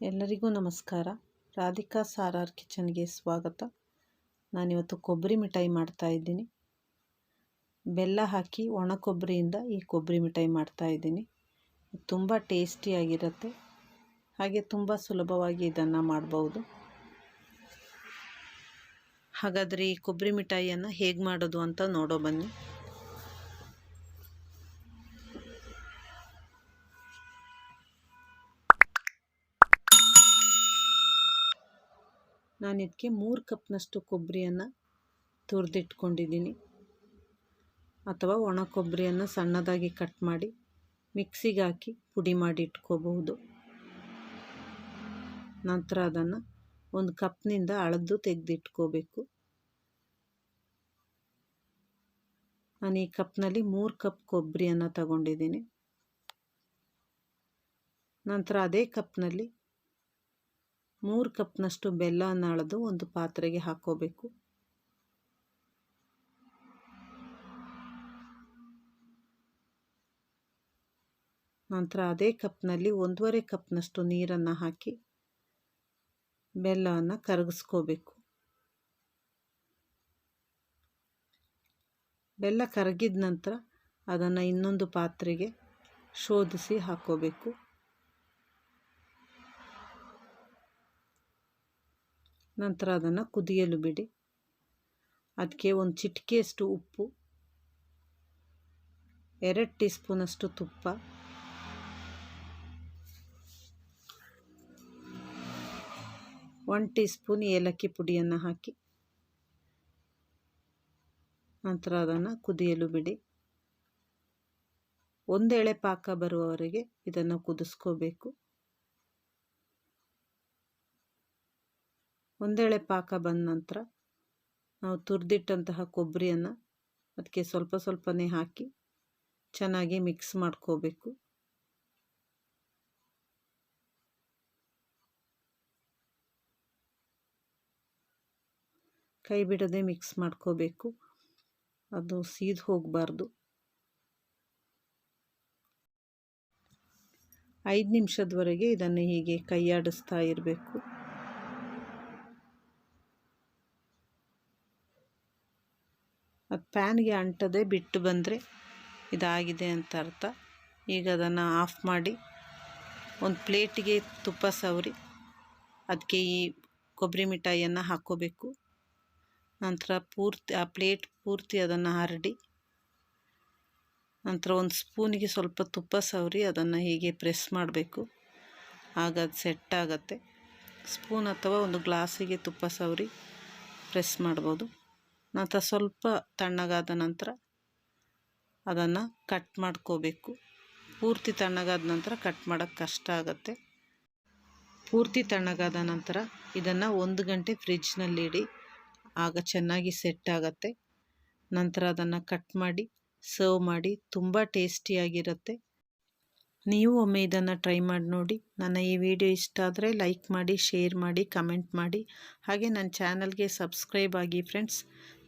ಎಲ್ಲರಿಗೂ ನಮಸ್ಕಾರ. ರಾಧಿಕಾ ಸಾರಾರ್ ಕಿಚನ್ಗೆ ಸ್ವಾಗತ. ನಾನಿವತ್ತು ಕೊಬ್ಬರಿ ಮಿಠಾಯಿ ಮಾಡ್ತಾ ಇದ್ದೀನಿ. ಬೆಲ್ಲ ಹಾಕಿ ಒಣ ಕೊಬ್ಬರಿಯಿಂದ ಈ ಕೊಬ್ಬರಿ ಮಿಠಾಯಿ ಮಾಡ್ತಾ ಇದ್ದೀನಿ. ತುಂಬ ಟೇಸ್ಟಿಯಾಗಿರುತ್ತೆ ಹಾಗೆ ತುಂಬ ಸುಲಭವಾಗಿ ಇದನ್ನು ಮಾಡ್ಬೋದು. ಹಾಗಾದರೆ ಈ ಕೊಬ್ಬರಿ ಮಿಠಾಯಿಯನ್ನು ಹೇಗೆ ಮಾಡೋದು ಅಂತ ನೋಡೋ ಬನ್ನಿ. ನಾನು ಇದಕ್ಕೆ ಮೂರು ಕಪ್ನಷ್ಟು ಕೊಬ್ಬರಿಯನ್ನು ತುರಿದಿಟ್ಕೊಂಡಿದ್ದೀನಿ. ಅಥವಾ ಒಣ ಕೊಬ್ಬರಿಯನ್ನು ಸಣ್ಣದಾಗಿ ಕಟ್ ಮಾಡಿ ಮಿಕ್ಸಿಗೆ ಹಾಕಿ ಪುಡಿ ಮಾಡಿ ಇಟ್ಕೋಬಹುದು. ನಂತರ ಅದನ್ನು ಒಂದು ಕಪ್ನಿಂದ ಅಳೆದು ತೆಗೆದಿಟ್ಕೋಬೇಕು. ನಾನು ಈ ಕಪ್ನಲ್ಲಿ ಮೂರು ಕಪ್ ಕೊಬ್ಬರಿಯನ್ನು ತಗೊಂಡಿದ್ದೀನಿ. ನಂತರ ಅದೇ ಕಪ್ನಲ್ಲಿ ಮೂರು ಕಪ್ನಷ್ಟು ಬೆಲ್ಲನ ಅಳೆದು ಒಂದು ಪಾತ್ರೆಗೆ ಹಾಕೋಬೇಕು ನಂತರ ಅದೇ ಕಪ್ನಲ್ಲಿ ಒಂದೂವರೆ ಕಪ್ನಷ್ಟು ನೀರನ್ನು ಹಾಕಿ ಬೆಲ್ಲವನ್ನು ಕರಗಿಸ್ಕೋಬೇಕು. ಬೆಲ್ಲ ಕರಗಿದ ನಂತರ ಅದನ್ನು ಇನ್ನೊಂದು ಪಾತ್ರೆಗೆ ಶೋಧಿಸಿ ಹಾಕೋಬೇಕು ನಂತರ ಅದನ್ನು ಕುದಿಯಲು ಬಿಡಿ. ಅದಕ್ಕೆ ಒಂದು ಚಿಟಿಕೆಯಷ್ಟು ಉಪ್ಪು, ಎರಡು ಟೀ ಸ್ಪೂನಷ್ಟು ತುಪ್ಪ ಒನ್ ಟೀ ಸ್ಪೂನ್ ಏಲಕ್ಕಿ ಪುಡಿಯನ್ನು ಹಾಕಿ, ನಂತರ ಅದನ್ನು ಕುದಿಯಲು ಬಿಡಿ. ಒಂದೆಳೆ ಪಾಕ ಬರುವವರೆಗೆ ಇದನ್ನು ಕುದಿಸ್ಕೋಬೇಕು. ಒಂದೆಳೆ ಪಾಕ ಬಂದ ನಂತರ ನಾವು ತುರಿದಿಟ್ಟಂತಹ ಕೊಬ್ಬರಿಯನ್ನು ಅದಕ್ಕೆ ಸ್ವಲ್ಪ ಸ್ವಲ್ಪನೇ ಹಾಕಿ ಚೆನ್ನಾಗಿ ಮಿಕ್ಸ್ ಮಾಡ್ಕೋಬೇಕು. ಕೈ ಬಿಡದೆ ಮಿಕ್ಸ್ ಮಾಡ್ಕೋಬೇಕು. ಅದು ಸೀದ್ ಹೋಗಬಾರ್ದು. ಐದು ನಿಮಿಷದವರೆಗೆ ಇದನ್ನು ಹೀಗೆ ಕೈಯಾಡಿಸ್ತಾ ಇರಬೇಕು. ಅದು ಪ್ಯಾನ್ಗೆ ಅಂಟದೆ ಬಿಟ್ಟು ಬಂದರೆ ಇದಾಗಿದೆ ಅಂತ ಅರ್ಥ. ಈಗ ಅದನ್ನು ಆಫ್ ಮಾಡಿ ಒಂದು ಪ್ಲೇಟಿಗೆ ತುಪ್ಪ ಸವರಿ, ಅದಕ್ಕೆ ಈ ಕೊಬ್ಬರಿ ಮಿಠಾಯಿಯನ್ನು ಹಾಕ್ಕೋಬೇಕು. ನಂತರ ಪೂರ್ತಿ, ಆ ಪ್ಲೇಟ್ ಪೂರ್ತಿ ಅದನ್ನು ಹರಡಿ, ನಂತರ ಒಂದು ಸ್ಪೂನಿಗೆ ಸ್ವಲ್ಪ ತುಪ್ಪ ಸವರಿ, ಅದನ್ನು ಹೀಗೆ ಪ್ರೆಸ್ ಮಾಡಬೇಕು. ಆಗ ಅದು ಸೆಟ್ ಆಗುತ್ತೆ. ಸ್ಪೂನ್ ಅಥವಾ ಒಂದು ಗ್ಲಾಸಿಗೆ ತುಪ್ಪ ಸವರಿ ಪ್ರೆಸ್ ಮಾಡ್ಬೋದು. ನಂತರ ಸ್ವಲ್ಪ ತಣ್ಣಗಾದ ನಂತರ ಅದನ್ನು ಕಟ್ ಮಾಡ್ಕೋಬೇಕು. ಪೂರ್ತಿ ತಣ್ಣಗಾದ ನಂತರ ಕಟ್ ಮಾಡೋಕ್ಕೆ ಕಷ್ಟ ಆಗುತ್ತೆ. ಪೂರ್ತಿ ತಣ್ಣಗಾದ ನಂತರ ಇದನ್ನು ಒಂದು ಗಂಟೆ ಫ್ರಿಜ್ನಲ್ಲಿಡಿ ಆಗ ಚೆನ್ನಾಗಿ ಸೆಟ್ ಆಗುತ್ತೆ. ನಂತರ ಅದನ್ನು ಕಟ್ ಮಾಡಿ ಸರ್ವ್ ಮಾಡಿ ತುಂಬ ಟೇಸ್ಟಿಯಾಗಿರುತ್ತೆ ನೀವು ಒಮ್ಮೆ ಇದನ್ನು ಟ್ರೈ ಮಾಡಿ ನೋಡಿ. ನನ್ನ ಈ ವಿಡಿಯೋ ಇಷ್ಟ ಆದರೆ ಲೈಕ್ ಮಾಡಿ ಶೇರ್ ಮಾಡಿ ಕಮೆಂಟ್ ಮಾಡಿ. ಹಾಗೆ ನನ್ನ ಚಾನಲ್ಗೆ ಸಬ್ಸ್ಕ್ರೈಬ್ ಆಗಿ friends